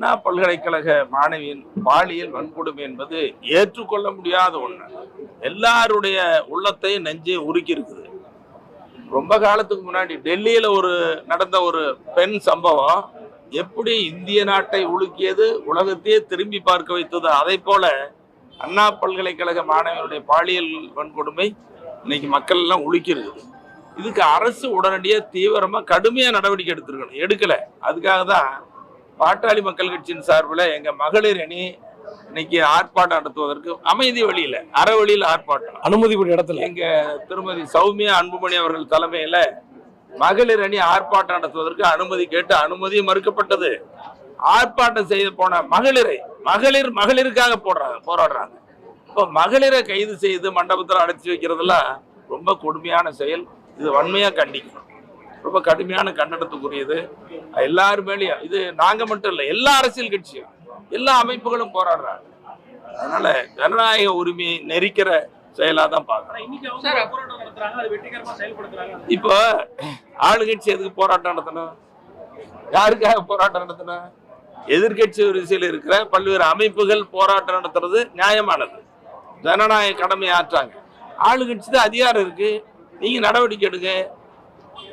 அண்ணா பல்கலைக்கழக மாணவியின் பாலியல் வன்கொடுமை என்பது ஏற்றுக்கொள்ள முடியாத ஒன்று எல்லாருடைய உள்ளத்தையும் நெஞ்சையும் உருக்கி இருக்குது ரொம்ப காலத்துக்கு முன்னாடி டெல்லியில் ஒரு நடந்த ஒரு பெண் சம்பவம் எப்படி இந்திய நாட்டை உலுக்கியது உலகத்தையே திரும்பி பார்க்க வைத்தது அதை போல அண்ணா பல்கலைக்கழக மாணவியனுடைய பாலியல் வன்கொடுமை இன்னைக்கு மக்கள் எல்லாம் உலுக்கிருக்குது இதுக்கு அரசு உடனடியாக தீவிரமாக கடுமையாக நடவடிக்கை எடுத்திருக்கணும். எடுக்கலை. அதுக்காக தான் பாட்டாளி மக்கள் கட்சியின் சார்பில் எங்க மகளிர் அணி இன்னைக்கு ஆர்ப்பாட்டம் நடத்துவதற்கு அமைதி வழியில அறவழியில் ஆர்ப்பாட்டம். அனுமதி இடத்துல. எங்க திருமதி சௌமியா அன்புமணி அவர்கள் தலைமையில மகளிர் அணி ஆர்ப்பாட்டம் நடத்துவதற்கு அனுமதி கேட்டு அனுமதி மறுக்கப்பட்டது. ஆர்ப்பாட்டம் செய்து போன மகளிரை மகளிர் மகளிருக்காக போடுறாங்க போராடுறாங்க. இப்போ மகளிரை கைது செய்து மண்டபத்தில் அடைச்சி வைக்கிறதெல்லாம் ரொம்ப கொடுமையான செயல். இது வன்மையா கண்டிக்கணும். ரொம்ப கடுமையான கண்டனத்துக்குரியது. எல்லாரு மேலேயும் இது நாங்க மட்டும் இல்லை எல்லா அரசியல் கட்சியும் எல்லா அமைப்புகளும் போராடுறாங்க. அதனால ஜனநாயக உரிமையை நெரிக்கிற செயலா தான் செயல்படுத்துறாங்க. இப்போ ஆளுங்கட்சி எதுக்கு போராட்டம் நடத்தணும்? யாருக்காக போராட்டம் நடத்தணும்? எதிர்கட்சி வரிசையில் இருக்கிற பல்வேறு அமைப்புகள் போராட்டம் நடத்துறது நியாயமானது. ஜனநாயக கடமை ஆற்றாங்க. ஆளுங்கட்சி தான் அதிகாரம் இருக்கு. நீங்க நடவடிக்கை எடுங்க.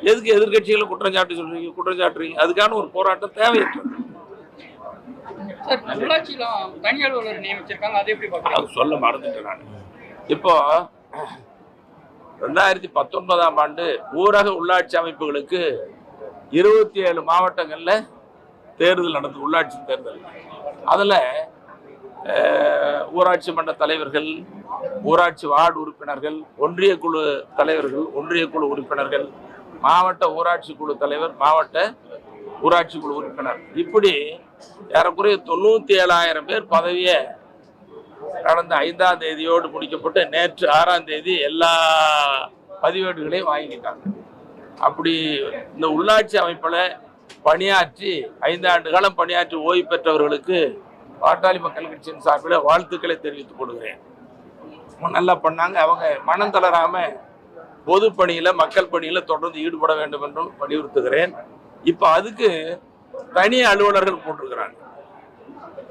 எதுக்கு எதிர்கட்சிகளை குற்றம் சாட்டி சொல்றீங்க? குற்றம் சாட்டுறீங்க அதுக்கான ஒரு போராட்டம் தேவையற்றது. அதை சொல்ல மறந்துட்டேன் நான். இப்போ ரெண்டாயிரத்தி பத்தொன்பதாம் ஆண்டு ஊரக உள்ளாட்சி அமைப்புகளுக்கு இருபத்தி ஏழு மாவட்டங்கள்ல தேர்தல் நடந்தது உள்ளாட்சி தேர்தல். அதுல ஊராட்சி மன்ற தலைவர்கள் ஊராட்சி வார்டு உறுப்பினர்கள் ஒன்றிய குழு தலைவர்கள் ஒன்றிய குழு உறுப்பினர்கள் மாவட்ட ஊராட்சி குழு தலைவர் மாவட்ட ஊராட்சி குழு உறுப்பினர். இப்படி ஏறக்குறைய தொண்ணூத்தி ஏழாயிரம் பேர் பதவியை கடந்த ஐந்தாம் தேதியோடு முடிக்கப்பட்டு நேற்று ஆறாம் தேதி எல்லா பதிவேடுகளையும் வாங்கிக்கிட்டாங்க. அப்படி இந்த உள்ளாட்சி அமைப்பில் பணியாற்றி ஐந்தாண்டு காலம் பணியாற்றி ஓய்வு பெற்றவர்களுக்கு பாட்டாளி மக்கள் கட்சியின் சார்பில் வாழ்த்துக்களை தெரிவித்துக் கொள்கிறேன். நல்லா பண்ணாங்க. அவங்க மனம் தளராம பொது பணியில் மக்கள் பணியில் தொடர்ந்து ஈடுபட வேண்டும் என்றும் வலியுறுத்துகிறேன். இப்போ அதுக்கு தனி அலுவலர்கள் போட்டிருக்கிறாங்க.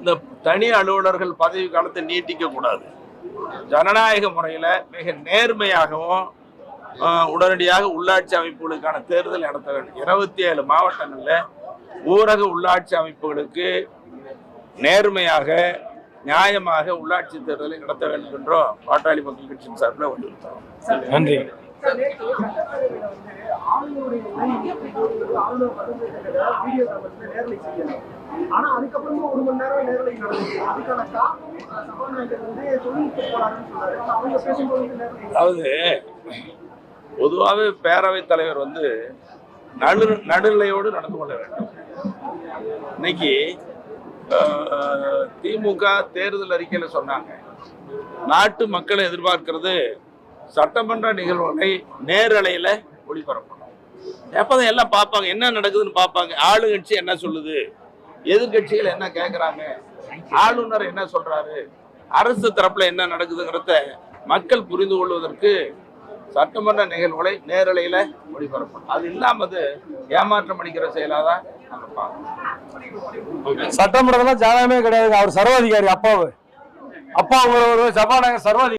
இந்த தனி அலுவலர்கள் பதவி காலத்தை நீட்டிக்க கூடாது. ஜனநாயக முறையில் மிக நேர்மையாகவும் உடனடியாக உள்ளாட்சி அமைப்புகளுக்கான தேர்தல் நடத்த வேண்டும். இருபத்தி ஏழு மாவட்டங்களில் ஊரக உள்ளாட்சி அமைப்புகளுக்கு நேர்மையாக நியாயமாக உள்ளாட்சி தேர்தலை நடத்த வேண்டும் என்றும் பாட்டாளி மக்கள் கட்சியின் சார்பில் வலியுறுத்துறோம் நன்றி. ஆனா அதுக்கப்புறமா ஒரு மணி நேரம் நேரலை நடந்துச்சு. அதுக்கான காரணம் சபாநாயகர் வந்து தொழில்நுட்ப கோளாறுன்னு சொன்னாரு. அவங்க பேசும்போது அதாவது பொதுவாகவே பேரவைத் தலைவர் வந்து நடு நடுநிலையோடு நடந்து கொள்ள வேண்டும். இன்னைக்கு திமுக தேர்தல் அறிக்கையில் சொன்னாங்க. நாட்டு மக்களை எதிர்பார்க்கிறது சட்டமன்ற நிகழ்வுகளை நேரலையில் ஒளிபரப்பணும் எப்போதான் எல்லாம் பார்ப்பாங்க என்ன நடக்குதுன்னு பார்ப்பாங்க. ஆளுங்கட்சி என்ன சொல்லுது? எதிர்கட்சிகள் என்ன கேட்குறாங்க ஆளுநர் என்ன சொல்றாரு? அரசு தரப்புல என்ன நடக்குதுங்கிறத மக்கள் புரிந்து கொள்வதற்கு சட்டமன்ற நிகழ்வுகளை நேரலையில ஒளிபரப்பணும் அது இல்லாமது ஏமாற்றம் அளிக்கிற செயலாக தான் நாங்கள் பார்க்கணும் சட்டமன்றத்துல ஜாதகமே கிடையாது அவர் சர்வாதிகாரி அப்பாவு. அப்பா உங்களோட சபாநாயகர் சர்வாதிகாரி.